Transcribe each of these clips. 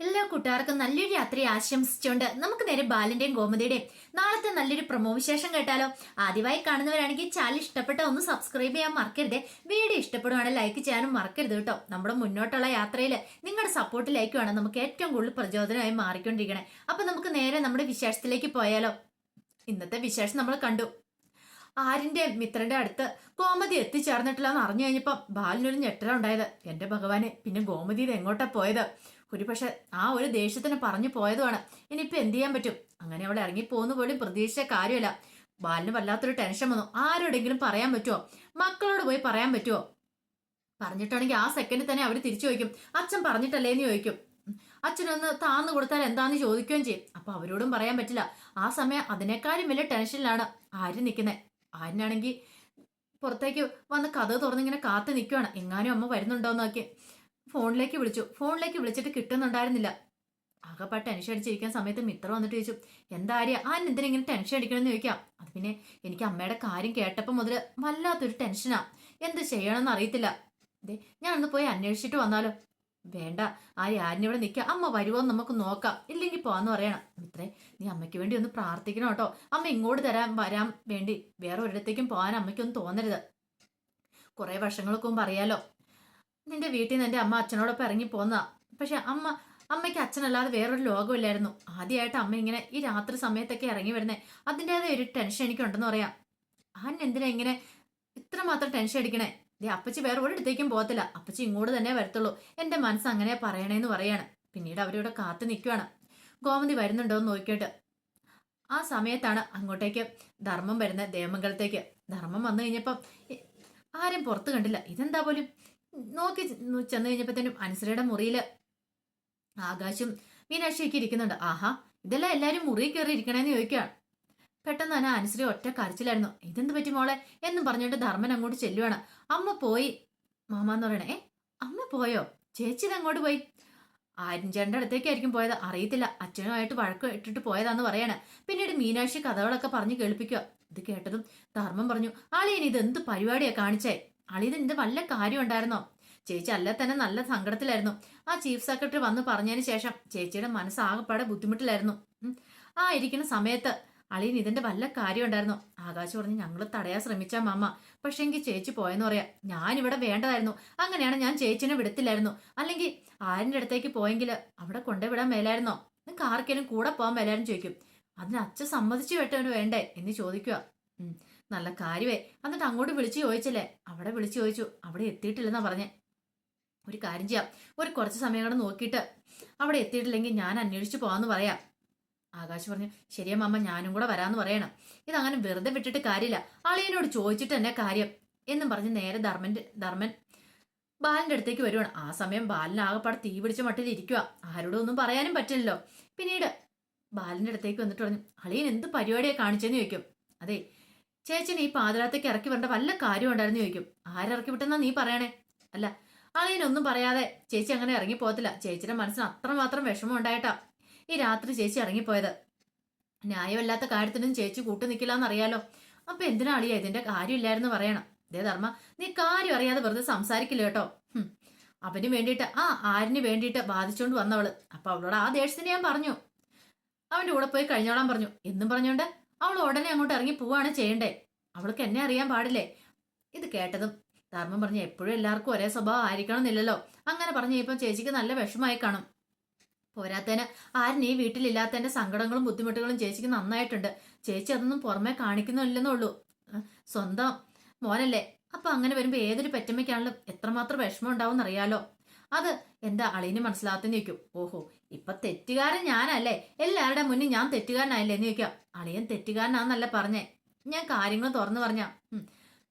എല്ലാ കൂട്ടുകാർക്കും നല്ലൊരു യാത്ര ആശംസിച്ചുകൊണ്ട് നമുക്ക് നേരെ ബാലന്റെയും ഗോമതിയുടെയും നാളത്തെ നല്ലൊരു പ്രമോ വിശേഷം കേട്ടാലോ? ആദ്യമായി കാണുന്നവരാണെങ്കിൽ ചാനൽ ഇഷ്ടപ്പെട്ട ഒന്ന് സബ്സ്ക്രൈബ് ചെയ്യാൻ മറക്കരുത്. വീഡിയോ ഇഷ്ടപ്പെടുവാണെങ്കിൽ ലൈക്ക് ചെയ്യാനും മറക്കരുത് കേട്ടോ. നമ്മുടെ മുന്നോട്ടുള്ള യാത്രയിൽ നിങ്ങളുടെ സപ്പോർട്ട് ലൈക്കുവാണ് നമുക്ക് ഏറ്റവും കൂടുതൽ പ്രചോദനമായി മാറിക്കൊണ്ടിരിക്കണേ. അപ്പൊ നമുക്ക് നേരെ നമ്മുടെ വിശേഷത്തിലേക്ക് പോയാലോ? ഇന്നത്തെ വിശേഷം നമ്മൾ കണ്ടു. ആരിന്റെ മിത്രന്റെ അടുത്ത് ഗോമതി എത്തിച്ചേർന്നിട്ടില്ല എന്ന് അറിഞ്ഞു കഴിഞ്ഞപ്പം ബാലിനൊരു ഞെട്ടലുണ്ടായത്. എന്റെ ഭഗവാനെ പിന്നെ ഗോമതി ഇത് എങ്ങോട്ടാ പോയത്? ഒരു പക്ഷെ ആ ഒരു ദേഷ്യത്തിന് പറഞ്ഞു പോയതുമാണ്. ഇനിയിപ്പോ എന്ത് ചെയ്യാൻ പറ്റും? അങ്ങനെ അവൾ ഇറങ്ങിപ്പോകുന്ന പോലും പ്രതീക്ഷിച്ച കാര്യമല്ല. ബാലിന് വല്ലാത്തൊരു ടെൻഷൻ വന്നു. ആരോടെങ്കിലും പറയാൻ പറ്റുമോ മക്കളോട് പോയി പറയാൻ പറ്റുമോ പറഞ്ഞിട്ടാണെങ്കിൽ ആ സെക്കൻഡിൽ തന്നെ അവർ തിരിച്ചു ചോദിക്കും. അച്ഛൻ പറഞ്ഞിട്ടല്ലേ എന്ന് ചോദിക്കും. അച്ഛനൊന്ന് താന്നു കൊടുത്താൽ എന്താന്ന് ചോദിക്കുകയും ചെയ്യും. അപ്പൊ അവരോടും പറയാൻ പറ്റില്ല. ആ സമയം അതിനേക്കാളും വലിയ ടെൻഷനിലാണ് ആര് നിൽക്കുന്നത്. ആര്യനാണെങ്കിൽ പുറത്തേക്ക് വന്ന് കഥ തുറന്നിങ്ങനെ കാത്തു നിൽക്കുവാണ്. എങ്ങാനും അമ്മ വരുന്നുണ്ടോ നോക്കി. ഫോണിലേക്ക് വിളിച്ചു. ഫോണിലേക്ക് വിളിച്ചിട്ട് കിട്ടുന്നുണ്ടായിരുന്നില്ല. ആകെപ്പാട് ടെൻഷൻ അടിച്ചിരിക്കാൻ സമയത്ത് മിത്രം വന്നിട്ട് ചോദിച്ചു എന്താ ആര്യ? ആ എന്തിനാ ഇങ്ങനെ ടെൻഷൻ അടിക്കണമെന്ന് ചോദിക്കാം? അത് പിന്നെ എനിക്ക് അമ്മയുടെ കാര്യം കേട്ടപ്പോൾ മുതൽ വല്ലാത്തൊരു ടെൻഷനാ എന്ത് ചെയ്യണമെന്ന് അറിയത്തില്ല. ദേ ഞാനൊന്ന് പോയി അന്വേഷിച്ചിട്ട് വന്നാലോ? വേണ്ട. ആ ആരിനിവിടെ നിൽക്കുക അമ്മ വരുമോ നമുക്ക് നോക്കാം. ഇല്ലെങ്കിൽ പോവാന്ന് പറയണം. മിത്രേ നീ അമ്മയ്ക്ക് വേണ്ടി ഒന്ന് പ്രാർത്ഥിക്കണം കേട്ടോ. അമ്മ ഇങ്ങോട്ട് തരാൻ വരാൻ വേണ്ടി വേറെ ഒരിടത്തേക്കും പോകാൻ അമ്മയ്ക്കൊന്നും തോന്നരുത്. കുറേ വർഷങ്ങൾക്ക് മുമ്പ് അറിയാലോ നിന്റെ വീട്ടിൽ നിന്ന് എന്റെ അമ്മ അച്ഛനോടൊപ്പം ഇറങ്ങി പോന്നതാ പക്ഷെ അമ്മ അമ്മയ്ക്ക് അച്ഛനല്ലാതെ വേറൊരു ലോകമില്ലായിരുന്നു. ആദ്യമായിട്ട് അമ്മ ഇങ്ങനെ ഈ രാത്രി സമയത്തൊക്കെ ഇറങ്ങി വരുന്നേ. അതിന്റെതായ ഒരു ടെൻഷൻ എനിക്കുണ്ടെന്ന് പറയാം. അൻ എന്തിനാ ഇങ്ങനെ ഇത്ര മാത്രം ടെൻഷൻ അടിക്കണേ? ദേ അപ്പച്ചി വേറെ ഒരിടത്തേക്കും പോകത്തില്ല. അപ്പച്ചി ഇങ്ങോട്ട് തന്നെ വരത്തുള്ളൂ. എന്റെ മനസ്സ് അങ്ങനെ പറയണേന്ന് പറയാണ്. പിന്നീട് അവരിവിടെ കാത്തു നിൽക്കുവാണ്. ഗോമതി വരുന്നുണ്ടോ എന്ന് നോക്കിയിട്ട്. ആ സമയത്താണ് അങ്ങോട്ടേക്ക് ധർമ്മം വരുന്നത് ദേവമംഗലത്തേക്ക്. ധർമ്മം വന്നു കഴിഞ്ഞപ്പം ആരും പുറത്ത് കണ്ടില്ല. ഇതെന്താ പോലും? നോക്കി ചെന്നു കഴിഞ്ഞപ്പോഴത്തേനും അനുസരയുടെ മുറിയിൽ ആകാശും മീനാക്ഷിയൊക്കെ ഇരിക്കുന്നുണ്ട്. ആഹാ ഇതെല്ലാം എല്ലാരും മുറി കയറി ഇരിക്കണേന്ന് ചോദിക്കുകയാണ്. പെട്ടെന്ന് തന്നെ അനുസരി ഒറ്റ കരച്ചിലായിരുന്നു. ഇതെന്ത് പറ്റി മോളെ? എന്നും പറഞ്ഞിട്ട് ധർമ്മൻ അങ്ങോട്ട് ചെല്ലുവാണ്. അമ്മ പോയി. മാമാന്ന് പറയണേ. ഏ അമ്മ പോയോ? ചേച്ചി അങ്ങോട്ട് പോയി. ആര്യൻചേട്ടന്റെ അടുത്തേക്കായിരിക്കും പോയത്. അറിയത്തില്ല. അച്ഛനുമായിട്ട് വഴക്ക് ഇട്ടിട്ട് പോയതാന്ന് പറയാണ്. പിന്നീട് മീനാക്ഷി കഥകളൊക്കെ പറഞ്ഞു കേൾപ്പിക്കുക ഇത് കേട്ടതും ധർമ്മം പറഞ്ഞു ആളിയൻ ഇത് എന്ത് പരിപാടിയാ കാണിച്ചേ? ആളി ഇത് എന്ത് വല്ല കാര്യം ഉണ്ടായിരുന്നോ? ചേച്ചി അല്ല തന്നെ നല്ല സങ്കടത്തിലായിരുന്നു. ആ ചീഫ് സെക്രട്ടറി വന്ന് പറഞ്ഞതിന് ശേഷം ചേച്ചിയുടെ മനസ്സ് ആകെപ്പാടെ ബുദ്ധിമുട്ടിലായിരുന്നു ആ ഇരിക്കുന്ന സമയത്ത് അളിയൻ ഇതിന്റെ വല്ല കാര്യം ഉണ്ടായിരുന്നു. ആകാശ് പറഞ്ഞ് ഞങ്ങൾ തടയാൻ ശ്രമിച്ച മാമ. പക്ഷെ എങ്കിൽ ചേച്ചി പോയെന്ന് പറയാം. ഇവിടെ വേണ്ടതായിരുന്നു. അങ്ങനെയാണ് ഞാൻ ചേച്ചിനെ വിടത്തില്ലായിരുന്നു. അല്ലെങ്കിൽ ആരിന്റെ അടുത്തേക്ക് പോയെങ്കിൽ അവിടെ കൊണ്ടുവിടാൻ മേലായിരുന്നോ? നിങ്ങൾക്ക് ആർക്കേലും കൂടെ പോകാൻ മേലായിരുന്നു ചോദിക്കും. അതിന് അച്ഛൻ സമ്മതിച്ചു വെട്ടവന് വേണ്ടേ? എന്ന് ചോദിക്കുക. നല്ല കാര്യമേ എന്നിട്ട് അങ്ങോട്ട് വിളിച്ചു ചോദിച്ചല്ലേ? അവിടെ വിളിച്ചു ചോദിച്ചു. അവിടെ എത്തിയിട്ടില്ലെന്നാ പറഞ്ഞേ. ഒരു കാര്യം ചെയ്യാം. ഒരു കുറച്ച് സമയം കൂടെ നോക്കിയിട്ട് അവിടെ എത്തിയിട്ടില്ലെങ്കിൽ ഞാൻ അന്വേഷിച്ചു പോകാമെന്ന് പറയാം. ആകാശ് പറഞ്ഞു ശരിയാ മാമ്മ ഞാനും കൂടെ വരാമെന്ന് പറയണം. ഇതങ്ങനെ വെറുതെ വിട്ടിട്ട് കാര്യമില്ല. അളിയനോട് ചോദിച്ചിട്ട് തന്നെ കാര്യം എന്നും പറഞ്ഞ് നേരെ ധർമ്മന്റെ ധർമ്മൻ ബാലിന്റെ അടുത്തേക്ക് വരുവാണ്. ആ സമയം ബാലൻ ആകെപ്പാടെ തീ പിടിച്ച മട്ടിൽ ഇരിക്കുക ആരോടും ഒന്നും പറയാനും പറ്റില്ലല്ലോ. പിന്നീട് ബാലിന്റെ അടുത്തേക്ക് വന്നിട്ട് പറഞ്ഞു അളിയൻ എന്ത് പരിപാടിയാണ് കാണിച്ചെന്ന് ചോദിക്കും. അതെ ചേച്ചിനെ ഈ പാതിരാത്തേക്ക് ഇറക്കി വരേണ്ട വല്ല കാര്യം ഉണ്ടായിരുന്നു ചോദിക്കും. ആരിറക്കി വിട്ടെന്നാ നീ പറയണേ? അല്ല അളിയനൊന്നും പറയാതെ ചേച്ചി അങ്ങനെ ഇറങ്ങിപ്പോകത്തില്ല. ചേച്ചിയുടെ മനസ്സിന് അത്രമാത്രം വിഷമം ഉണ്ടായിട്ടാ ഈ രാത്രി ചേച്ചി ഇറങ്ങിപ്പോയത്. ന്യായമല്ലാത്ത കാര്യത്തിനും ചേച്ചി കൂട്ടു നിൽക്കില്ല എന്നറിയാലോ അപ്പൊ എന്തിനാ അളിയ ഇതിന്റെ കാര്യമില്ലായിരുന്നു പറയണം? ദേ ധർമ്മ നീ കാര്യം അറിയാതെ വെറുതെ സംസാരിക്കില്ല കേട്ടോ. അവന് വേണ്ടിയിട്ട് ആ ആരിന് വേണ്ടിയിട്ട് ബാധിച്ചുകൊണ്ട് വന്നവൾ. അപ്പൊ അവളോട് ആ ദേഷ്യത്തിന് ഞാൻ പറഞ്ഞു. അവന്റെ കൂടെ പോയി കഴിഞ്ഞോളാൻ പറഞ്ഞു. എന്നും പറഞ്ഞോണ്ട് അവൾ ഉടനെ അങ്ങോട്ട് ഇറങ്ങി പോവാണ് ചെയ്യണ്ടേ. അവൾക്ക് എന്നെ അറിയാൻ പാടില്ലേ? ഇത് കേട്ടതും ധർമ്മം പറഞ്ഞു എപ്പോഴും എല്ലാവർക്കും ഒരേ സ്വഭാവം ആയിരിക്കണം എന്നില്ലല്ലോ അങ്ങനെ പറഞ്ഞു ഇപ്പം ചേച്ചിക്ക് നല്ല വിഷമായി കാണും. പോരാത്തതിന് ആരും ഈ വീട്ടിലില്ലാത്തതിന്റെ സങ്കടങ്ങളും ബുദ്ധിമുട്ടുകളും ചേച്ചിക്ക് നന്നായിട്ടുണ്ട്. ചേച്ചി അതൊന്നും പുറമെ കാണിക്കുന്നില്ലെന്നുള്ളൂ സ്വന്തം മോനല്ലേ. അപ്പൊ അങ്ങനെ വരുമ്പോ ഏതൊരു പെറ്റമ്മയ്ക്കാണെങ്കിലും എത്രമാത്രം വിഷമം ഉണ്ടാവും അറിയാലോ അത് എന്താ അളിയന് മനസ്സിലാകത്തെന്ന് ചോദിക്കും. ഓഹോ ഇപ്പൊ തെറ്റുകാരൻ ഞാനല്ലേ. എല്ലാവരുടെ മുന്നിൽ ഞാൻ തെറ്റുകാരനായില്ലേ എന്ന് ചോദിക്കാം. അളിയൻ തെറ്റുകാരനാന്നല്ല പറഞ്ഞേ. ഞാൻ കാര്യങ്ങൾ തുറന്നു പറഞ്ഞ.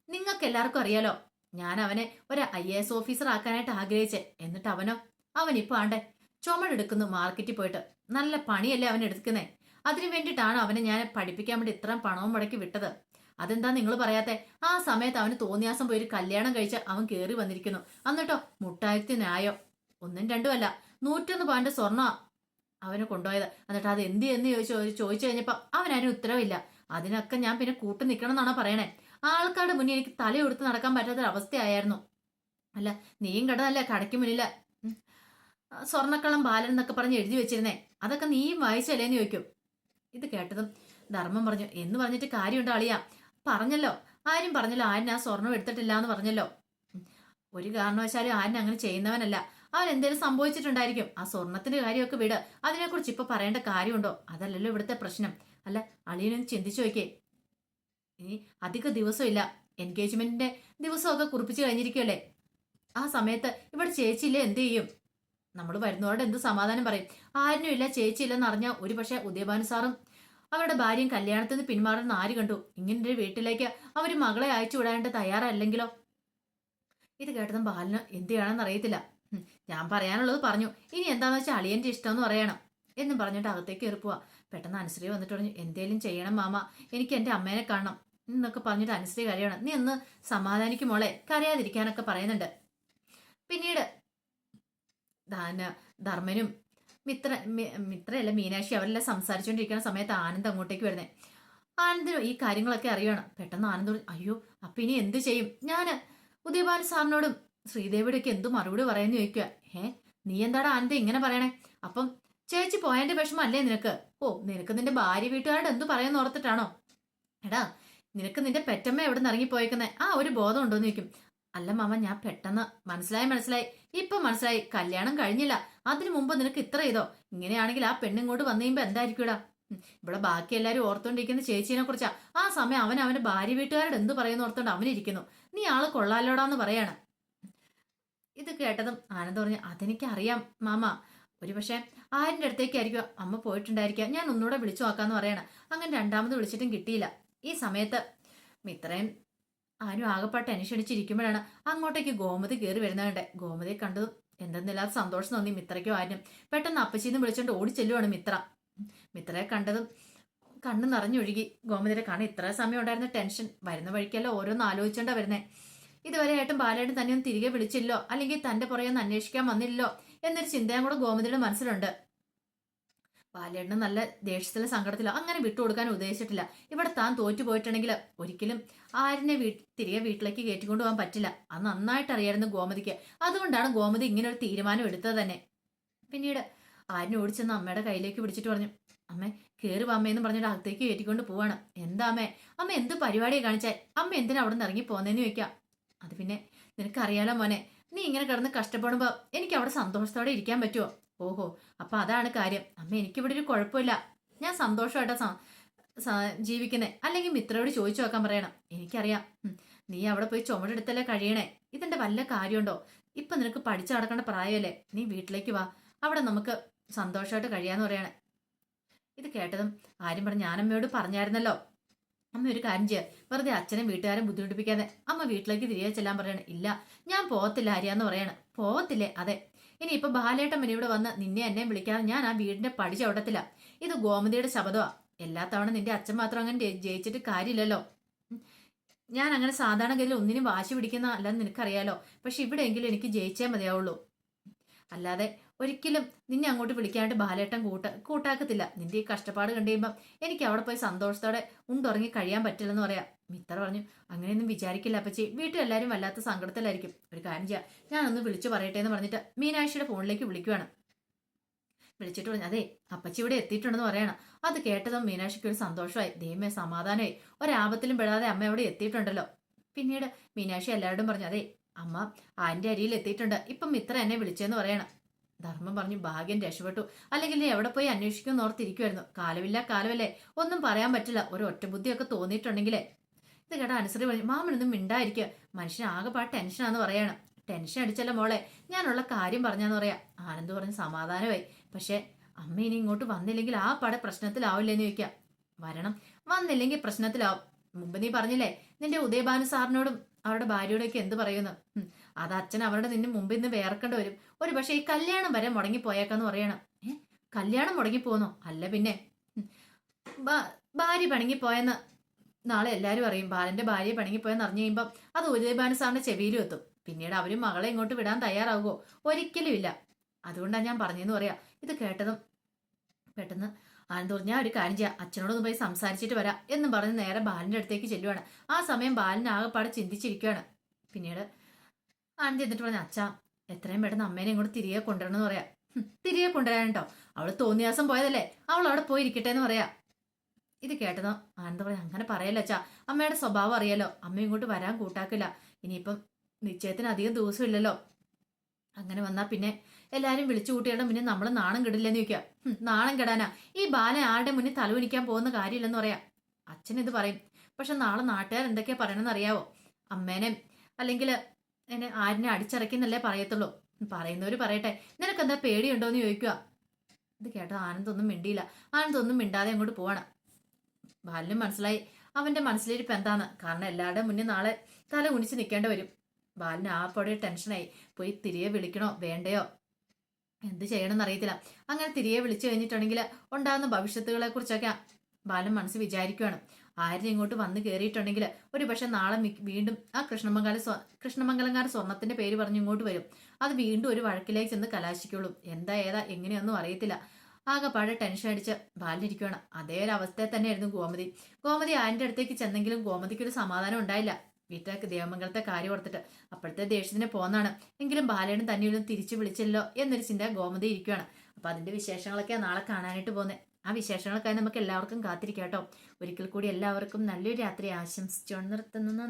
നിങ്ങൾക്ക് എല്ലാവർക്കും അറിയാലോ. ഞാൻ അവനെ ഒരു ഐ എ എസ് ഓഫീസർ ആക്കാനായിട്ട് ആഗ്രഹിച്ചേ. എന്നിട്ട് അവനോ അവൻ ഇപ്പൊ ആണ്ടെ ചുമടെടുക്കുന്നു മാർക്കറ്റിൽ പോയിട്ട്. നല്ല പണിയല്ലേ അവൻ എടുക്കുന്നേ? അതിനു വേണ്ടിയിട്ടാണ് അവനെ ഞാൻ പഠിപ്പിക്കാൻ വേണ്ടി ഇത്രയും പണവും മുടക്കി വിട്ടത്. അതെന്താ നിങ്ങൾ പറയാത്തെ? ആ സമയത്ത് അവന് തോന്നിയാസം പോയി ഒരു കല്യാണം കഴിച്ച് അവൻ കയറി വന്നിരിക്കുന്നു. എന്നിട്ടോ മുട്ടായിരത്തി ന്യായോ? ഒന്നും രണ്ടും അല്ല നൂറ്റൊന്ന് പവന്റെ സ്വർണ അവന് കൊണ്ടുപോയത്. എന്നിട്ട് അത് എന്ത് എന്ന് ചോദിച്ചു ചോദിച്ചു കഴിഞ്ഞപ്പോ അവനാരും ഉത്തരവില്ല. അതിനൊക്കെ ഞാൻ പിന്നെ കൂട്ടു നിൽക്കണം എന്നാണോ പറയണേ? ആൾക്കാരുടെ മുന്നിൽ എനിക്ക് തലയെടുത്ത് നടക്കാൻ പറ്റാത്തൊരു അവസ്ഥയായിരുന്നു അല്ല നീയും കടന്നല്ല കടയ്ക്ക് മുന്നിൽ സ്വർണക്കളം ബാലൻ എന്നൊക്കെ പറഞ്ഞ് എഴുതി വെച്ചിരുന്നേ. അതൊക്കെ നീ വായിച്ചല്ലേന്ന് ചോദിക്കും. ഇത് കേട്ടതും ധർമ്മം പറഞ്ഞു എന്ന് പറഞ്ഞിട്ട് കാര്യമുണ്ട് അളിയാ? പറഞ്ഞല്ലോ. ആരും പറഞ്ഞല്ലോ. ആരും ആ സ്വർണം എടുത്തിട്ടില്ല എന്ന് പറഞ്ഞല്ലോ. ഒരു കാരണവശാലും ആരും അങ്ങനെ ചെയ്യുന്നവനല്ല. അവൻ എന്തെങ്കിലും സംഭവിച്ചിട്ടുണ്ടായിരിക്കും. ആ സ്വർണത്തിന്റെ കാര്യമൊക്കെ വിട്. അതിനെക്കുറിച്ച് ഇപ്പൊ പറയേണ്ട കാര്യമുണ്ടോ? അതല്ലല്ലോ ഇവിടുത്തെ പ്രശ്നം. അല്ല അളിയനൊന്ന് ചിന്തിച്ചു നോക്കിയേ. ഇനി അധിക ദിവസമില്ല. എൻഗേജ്മെന്റിന്റെ ദിവസമൊക്കെ കുറിപ്പിച്ച് കഴിഞ്ഞിരിക്കുകയല്ലേ? ആ സമയത്ത് ഇവിടെ ചേച്ചിയില്ലേ എന്ത് ചെയ്യും? നമ്മൾ വരുന്നവരോട് എന്ത് സമാധാനം പറയും? ആരും ഇല്ല ചേച്ചിയില്ലെന്ന് അറിഞ്ഞാൽ ഒരു പക്ഷേ ഉദയഭാനു സാറും അവരുടെ ഭാര്യയും കല്യാണത്തിന് പിന്മാറുന്ന ആര് കണ്ടു? ഇങ്ങനെ ഒരു വീട്ടിലേക്ക് അവർ മകളെ അയച്ചു വിടാനായിട്ട് തയ്യാറല്ലെങ്കിലോ? ഇത് കേട്ടതും ബാലിന് എന്ത് ചെയ്യണമെന്ന് അറിയത്തില്ല. ഞാൻ പറയാനുള്ളത് പറഞ്ഞു. ഇനി എന്താണെന്ന് വെച്ചാൽ അളിയന്റെ ഇഷ്ടം എന്ന് പറയണം. എന്നും പറഞ്ഞിട്ട് അകത്തേക്ക് പോവാ പെട്ടെന്ന് അനുശ്രീ വന്നിട്ട് പറഞ്ഞു എന്തേലും ചെയ്യണം മാമ എനിക്ക് എന്റെ അമ്മേനെ കാണണം എന്നൊക്കെ പറഞ്ഞിട്ട് അനുശ്രീ കരയണം. നീ ഒന്ന് സമാധാനിക്കും മോളെ കരയാതിരിക്കാനൊക്കെ പറയുന്നുണ്ട്. പിന്നീട് ദാന ധർമ്മനും മിത്ര മിത്രയല്ല മീനാക്ഷി അവരെല്ലാം സംസാരിച്ചുകൊണ്ടിരിക്കുന്ന സമയത്ത് ആനന്ദ് അങ്ങോട്ടേക്ക് വരുന്നേ. ആനന്ദിനും ഈ കാര്യങ്ങളൊക്കെ അറിയണം പെട്ടെന്ന് ആനന്ദ് അയ്യോ അപ്പൊ ഇനി എന്ത് ചെയ്യും? ഞാൻ ഉദയഭാൻ സാറിനോടും ശ്രീദേവിയുടെ ഒക്കെ എന്തു മറുപടി പറയാന്ന് ചോദിക്കുക ഏ നീ എന്താടാ ആനന്ദ് ഇങ്ങനെ പറയണേ? അപ്പം ചേച്ചി പോയതിന്റെ വിഷമം അല്ലേ നിനക്ക്? ഓ നിനക്ക് നിന്റെ ഭാര്യ വീട്ടുകാരുടെ എന്തു പറയാന്ന് ഓർത്തിട്ടാണോ? എടാ നിനക്ക് നിന്റെ പെറ്റമ്മ എവിടെ നിന്ന് ഇറങ്ങിപ്പോയേക്കുന്നേ? ആ ഒരു ബോധം ഉണ്ടോന്ന് ചോദിക്കും. അല്ല മാമ ഞാൻ പെട്ടെന്ന് മനസ്സിലായി മനസ്സിലായി. ഇപ്പൊ മനസ്സിലായി കല്യാണം കഴിഞ്ഞില്ല. അതിനു മുമ്പ് നിനക്ക് ഇത്ര ഇതോ ഇങ്ങനെയാണെങ്കിൽ ആ പെണ്ണിങ്ങോട്ട് വന്നു കഴിയുമ്പോ എന്തായിരിക്കൂടാ ഇവിടെ ബാക്കി എല്ലാരും ഓർത്തോണ്ടിരിക്കുന്ന ചേച്ചീനെ കുറിച്ചാ. ആ സമയം അവൻ അവന്റെ ഭാര്യ വീട്ടുകാരോട് എന്ത് പറയുന്നു ഓർത്തോണ്ട് അവനിരിക്കുന്നു. നീ ആൾ കൊള്ളാലോടാന്ന് പറയാണ്. ഇത് കേട്ടതും ആനന്ദ് പറഞ്ഞു അതെനിക്കറിയാം മാമ. ഒരു പക്ഷേ ആരിന്റെ അടുത്തേക്കായിരിക്കും അമ്മ പോയിട്ടുണ്ടായിരിക്കുക ഞാൻ ഒന്നുകൂടെ വിളിച്ചു നോക്കാന്ന് പറയണ. അങ്ങനെ രണ്ടാമത് വിളിച്ചിട്ടും കിട്ടിയില്ല. ഈ സമയത്ത് മിത്രയും ആരും ആകെപ്പാട്ട് അനുഷണിച്ചിരിക്കുമ്പോഴാണ് അങ്ങോട്ടേക്ക് ഗോമതി കയറി വരുന്നതുണ്ട്. ഗോമതിയെ കണ്ടതും എന്തെന്നില്ലാത്ത സന്തോഷം തോന്നി മിത്രയ്ക്കോ ആരും. പെട്ടെന്ന് അപ്പച്ചീന്ന് വിളിച്ചോണ്ട് ഓടി ചെല്ലുവാണ് മിത്ര. മിത്രയെ കണ്ടതും കണ്ണു നിറഞ്ഞൊഴുകി ഗോമതിയുടെ കാരണം ഇത്ര സമയം ഉണ്ടായിരുന്ന ടെൻഷൻ വരുന്ന വഴിക്കല്ല ഓരോന്ന് ആലോചിച്ചോണ്ടാ വരുന്നേ. ഇതുവരെ ഏട്ടൻ ബാലേട്ടൻ തന്നെ ഒന്ന് തിരികെ വിളിച്ചില്ലോ? അല്ലെങ്കിൽ തന്റെ പുറകെ അന്വേഷിക്കാൻ വന്നില്ലല്ലോ? എന്നൊരു ചിന്തയും കൂടെ ഗോമതിയുടെ മനസ്സിലുണ്ട്. ബാലേട്ടന് നല്ല ദേഷ്യത്തിലെ സങ്കടത്തിലോ അങ്ങനെ വിട്ടുകൊടുക്കാൻ ഉദ്ദേശിച്ചിട്ടില്ല. ഇവിടെ താൻ തോറ്റുപോയിട്ടുണ്ടെങ്കിൽ ഒരിക്കലും ആരിനെ വീ തിരികെ വീട്ടിലേക്ക് കയറ്റിക്കൊണ്ടു പോകാൻ പറ്റില്ല. അത് നന്നായിട്ട് അറിയായിരുന്നു ഗോമതിക്ക്. അതുകൊണ്ടാണ് ഗോമതി ഇങ്ങനെ ഒരു തീരുമാനം എടുത്തത് തന്നെ. പിന്നീട് ആരിനെ ഓടിച്ചെന്ന് അമ്മയുടെ കയ്യിലേക്ക് പിടിച്ചിട്ട് പറഞ്ഞു അമ്മേ കയറി അമ്മയെന്ന് പറഞ്ഞിട്ട് അകത്തേക്ക് കയറ്റിക്കൊണ്ട് പോവാണ്. എന്താ അമ്മേ? അമ്മ എന്ത് പരിപാടിയെ കാണിച്ചാൽ അമ്മ എന്തിനാ അവിടെ നിന്ന് ഇറങ്ങി പോന്നേന്ന് ചോദിക്കാം. അത് പിന്നെ നിനക്കറിയാലോ മോനെ നീ ഇങ്ങനെ കിടന്ന് കഷ്ടപ്പെടുമ്പോ എനിക്ക് അവിടെ സന്തോഷത്തോടെ ഇരിക്കാൻ പറ്റുമോ ഓഹോ അപ്പൊ അതാണ് കാര്യം. അമ്മ എനിക്കിവിടെ ഒരു കുഴപ്പമില്ല. ഞാൻ സന്തോഷമായിട്ടാ ജീവിക്കുന്നേ. അല്ലെങ്കിൽ മിത്രയോട് ചോദിച്ചു നോക്കാൻ പറയണം. എനിക്കറിയാം. നീ അവിടെ പോയി ചുമടെടുത്തല്ലേ കഴിയണേ? ഇതിന്റെ വല്ല കാര്യമുണ്ടോ? ഇപ്പൊ നിനക്ക് പഠിച്ചു നടക്കേണ്ട പ്രായമല്ലേ? നീ വീട്ടിലേക്ക് വാ. അവിടെ നമുക്ക് സന്തോഷമായിട്ട് കഴിയാന്ന് പറയണേ. ഇത് കേട്ടതും ആരും പറഞ്ഞു ഞാനമ്മയോട് പറഞ്ഞായിരുന്നല്ലോ. അമ്മ ഒരു കാര്യം ചെയ്യാം. വെറുതെ അച്ഛനും വീട്ടുകാരും ബുദ്ധിമുട്ടിപ്പിക്കാതെ അമ്മ വീട്ടിലേക്ക് തിരികെ ചെല്ലാൻ പറയണ. ഇല്ല ഞാൻ പോകത്തില്ല ആര്യാന്ന് പറയണ. പോകത്തില്ലേ അതെ. ഇനി ഇപ്പൊ ബാലേട്ടൻ ഇവിടെ വന്ന് നിന്നെ എന്നെ വിളിക്കാതെ ഞാൻ ആ വീടിന്റെ പടി ചവിടത്തില്ല ഇത് ഗോമതിയുടെ ശബ്ദമാ എല്ലാ തവണ നിന്റെ അച്ഛൻ മാത്രം അങ്ങനെ ജയിച്ചിട്ട് കാര്യമില്ലല്ലോ. ഞാൻ അങ്ങനെ സാധാരണഗതിയിൽ ഒന്നിനും വാശി പിടിക്കുന്ന അല്ലെന്ന് നിനക്കറിയാലോ. പക്ഷെ ഇവിടെയെങ്കിലും എനിക്ക് ജയിച്ചേ മതിയാവുള്ളൂ. അല്ലാതെ ഒരിക്കലും നിന്നെ അങ്ങോട്ട് വിളിക്കാനായിട്ട് ബാലേട്ടൻ കൂട്ട കൂട്ടാക്കത്തില്ല. നിന്റെ ഈ കഷ്ടപ്പാട് കണ്ടു കഴിയുമ്പം എനിക്ക് അവിടെ പോയി സന്തോഷത്തോടെ ഉണ്ടുറങ്ങി കഴിയാൻ പറ്റില്ലെന്ന് പറയാം. മിത്ര പറഞ്ഞു അങ്ങനെയൊന്നും വിചാരിക്കില്ല അപ്പച്ചി. വീട്ടിലെല്ലാവരും വല്ലാത്ത സങ്കടത്തിലായിരിക്കും. ഒരു കാര്യം ചെയ്യാം. ഞാനൊന്ന് വിളിച്ചു പറയട്ടെ എന്ന് പറഞ്ഞിട്ട് മീനാക്ഷിയുടെ ഫോണിലേക്ക് വിളിക്കുവാണ്. വിളിച്ചിട്ട് പറഞ്ഞു അതെ അപ്പച്ചി ഇവിടെ എത്തിയിട്ടുണ്ടെന്ന് പറയണം. അത് കേട്ടതും മീനാക്ഷിക്ക് ഒരു സന്തോഷമായി. ദൈവമേ സമാധാനമായി. ഒരാപത്തിലും പെടാതെ അമ്മ അവിടെ എത്തിയിട്ടുണ്ടല്ലോ. പിന്നീട് മീനാക്ഷി എല്ലാവരോടും പറഞ്ഞു അതെ അമ്മ ആന്റെ അരിയിൽ എത്തിയിട്ടുണ്ട്. ഇപ്പം മിത്ര എന്നെ വിളിച്ചെന്ന് പറയണം. ധർമ്മം പറഞ്ഞു ഭാഗ്യം രക്ഷപ്പെട്ടു. അല്ലെങ്കിൽ എവിടെ പോയി അന്വേഷിക്കുമെന്ന് ഓർത്തിരിക്കുമായിരുന്നു കാലമില്ല കാലമല്ലേ? ഒന്നും പറയാൻ പറ്റില്ല. ഒരു ബുദ്ധിയൊക്കെ തോന്നിയിട്ടുണ്ടെങ്കിലേ. ഇത് കേട്ട അനുസരി പറഞ്ഞു മാമനൊന്നും മിണ്ടായിരിക്കുക മനുഷ്യൻ ആകെപ്പാട് ടെൻഷനാന്ന് പറയണം. ടെൻഷൻ അടിച്ചല്ല മോളെ. ഞാനുള്ള കാര്യം പറഞ്ഞാന്ന് പറയാം. ആനന്ദ് പറഞ്ഞ് സമാധാനമായി. പക്ഷേ അമ്മ ഇനി ഇങ്ങോട്ട് വന്നില്ലെങ്കിൽ ആ പട പ്രശ്നത്തിലാവില്ലെന്ന് ചോദിക്കാം. വരണം. വന്നില്ലെങ്കിൽ പ്രശ്നത്തിലാവും. മുമ്പ് നീ പറഞ്ഞില്ലേ നിന്റെ ഉദയഭാനു സാറിനോടും അവരുടെ ഭാര്യയോടൊക്കെ എന്ത് പറയുന്നു? അത് അച്ഛൻ അവരുടെ നിന്നും മുമ്പിൽ നിന്ന് വേർക്കേണ്ടി വരും. ഒരു പക്ഷേ ഈ കല്യാണം വരെ മുടങ്ങി പോയേക്കാന്ന് പറയണം. ഏ? കല്യാണം മുടങ്ങി പോന്നോ. അല്ല പിന്നെ ഭാര്യ പണങ്ങിപ്പോയെന്ന് നാളെ എല്ലാവരും അറിയും. ബാലന്റെ ഭാര്യ പണങ്ങിപ്പോയെന്ന് അറിഞ്ഞു കഴിയുമ്പോൾ അത് ഉദയഭാനു സാറിന്റെ ചെവിയിലും എത്തും. പിന്നീട് അവരും മകളെ ഇങ്ങോട്ട് വിടാൻ തയ്യാറാകുമോ ഒരിക്കലും ഇല്ല. അതുകൊണ്ടാണ് ഞാൻ പറഞ്ഞെന്ന് പറയാം. ഇത് കേട്ടതും പെട്ടെന്ന് ആനന്ദ് പറഞ്ഞു ഞാൻ ഒരു കാര്യം ചെയ്യാം. അച്ഛനോടൊന്ന് പോയി സംസാരിച്ചിട്ട് വരാം. എന്നും പറഞ്ഞ് നേരെ ബാലന്റെ അടുത്തേക്ക് ചെല്ലുവാണ്. ആ സമയം ബാലൻ ആകെപ്പാടെ ചിന്തിച്ചിരിക്കുകയാണ് പിന്നീട് ആനന്ദ് എന്നിട്ട് പറഞ്ഞു അച്ഛാ എത്രയും പെട്ടെന്ന് അമ്മേനെ ഇങ്ങോട്ട് തിരികെ കൊണ്ടുവരണം എന്ന് പറയാ. തിരികെ കൊണ്ടുവരാൻ കേട്ടോ അവൾ തോന്നിയാസം പോയതല്ലേ അവൾ അവിടെ പോയി ഇരിക്കട്ടെ എന്ന് പറയാ. ഇത് കേട്ടതോ ആനന്ദ പറഞ്ഞു അങ്ങനെ പറയല്ല അച്ഛാ അമ്മയുടെ സ്വഭാവം അറിയാലോ അമ്മ ഇങ്ങോട്ട് വരാൻ കൂട്ടാക്കില്ല ഇനിയിപ്പം നിശ്ചയത്തിന് അധികം ദിവസം ഇല്ലല്ലോ. അങ്ങനെ വന്നാ പിന്നെ എല്ലാരും വിളിച്ചു കൂട്ടിയാണ് പിന്നെ നമ്മൾ നാണം കെടില്ലെന്ന് ചോദിക്കാം. നാണം കെടാനാ. ഈ ബാലൻ ആരുടെ മുന്നിൽ തലവനിക്കാൻ പോകുന്ന കാര്യമില്ലെന്ന് പറയാം. അച്ഛൻ ഇത് പറയും പക്ഷെ നാളെ നാട്ടുകാർ എന്തൊക്കെയാ പറയണമെന്ന് അറിയാവോ? അമ്മേനെ അല്ലെങ്കിൽ എന്നെ ആരിനെ അടിച്ചിറക്കിന്നല്ലേ പറയത്തുള്ളൂ? പറയുന്നവര് പറയട്ടെ. നിനക്കെന്താ പേടിയുണ്ടോന്ന് ചോദിക്കുക. ഇത് കേട്ടോ ആനന്ദൊന്നും മിണ്ടിയില്ല. ആനന്ദൊന്നും മിണ്ടാതെ അങ്ങോട്ട് പോവാണ്. ബാലിനും മനസ്സിലായി. അവന്റെ മനസ്സിലിരിപ്പ് എന്താന്ന്? കാരണം എല്ലാവരുടെ മുന്നിൽ നാളെ തല കുനിച്ച് നിൽക്കേണ്ടി വരും. ബാലിന് ആ പൊടി ടെൻഷനായി. പോയി തിരികെ വിളിക്കണോ? വേണ്ടയോ? എന്ത് ചെയ്യണമെന്ന് അറിയത്തില്ല. അങ്ങനെ തിരികെ വിളിച്ചു കഴിഞ്ഞിട്ടുണ്ടെങ്കിൽ ഉണ്ടാകുന്ന ഭവിഷ്യത്തുകളെ കുറിച്ചൊക്കെ ബാലൻ മനസ്സ് വിചാരിക്കുകയാണ് ആരും ഇങ്ങോട്ട് വന്ന് കയറിയിട്ടുണ്ടെങ്കിൽ ഒരു പക്ഷെ നാളെ വീണ്ടും ആ കൃഷ്ണമംഗല സ്വ കൃഷ്ണമംഗലങ്കാർ സ്വർണത്തിന്റെ പേര് പറഞ്ഞ് ഇങ്ങോട്ട് വരും. അത് വീണ്ടും ഒരു വഴക്കിലേക്ക് ചെന്ന് കലാശിക്കുള്ളൂ. എന്താ ഏതാ എങ്ങനെയൊന്നും അറിയത്തില്ല. ആകെപ്പാടെ ടെൻഷൻ അടിച്ച് ബാലിനിരിക്കുകയാണ് അതേ ഒരു അവസ്ഥയിൽ തന്നെയായിരുന്നു ഗോമതി. ഗോമതി ആന്റെ അടുത്തേക്ക് ചെന്നെങ്കിലും ഗോമതിക്ക് ഒരു സമാധാനം ഉണ്ടായില്ല. വീട്ടിലേക്ക് ദേവമംഗലത്തെ കാര്യം ഓർത്തിട്ട് അപ്പോഴത്തെ ദേഷ്യത്തിന് പോന്നാണ്. എങ്കിലും ബാലയുടെ തന്നെയൊന്നും തിരിച്ചു വിളിച്ചല്ലോ എന്നൊരു ചിന്ത ഗോമതി ഇരിക്കുകയാണ് അപ്പൊ അതിന്റെ വിശേഷങ്ങളൊക്കെ നാളെ കാണാനായിട്ട് പോകുന്നത് ആ വിശേഷങ്ങൾക്കായി നമുക്ക് എല്ലാവർക്കും കാത്തിരിക്കാം കേട്ടോ. ഒരിക്കൽ കൂടി എല്ലാവർക്കും നല്ലൊരു രാത്രി ആശംസിച്ചുകൊണ്ട് നിർത്തുന്നു.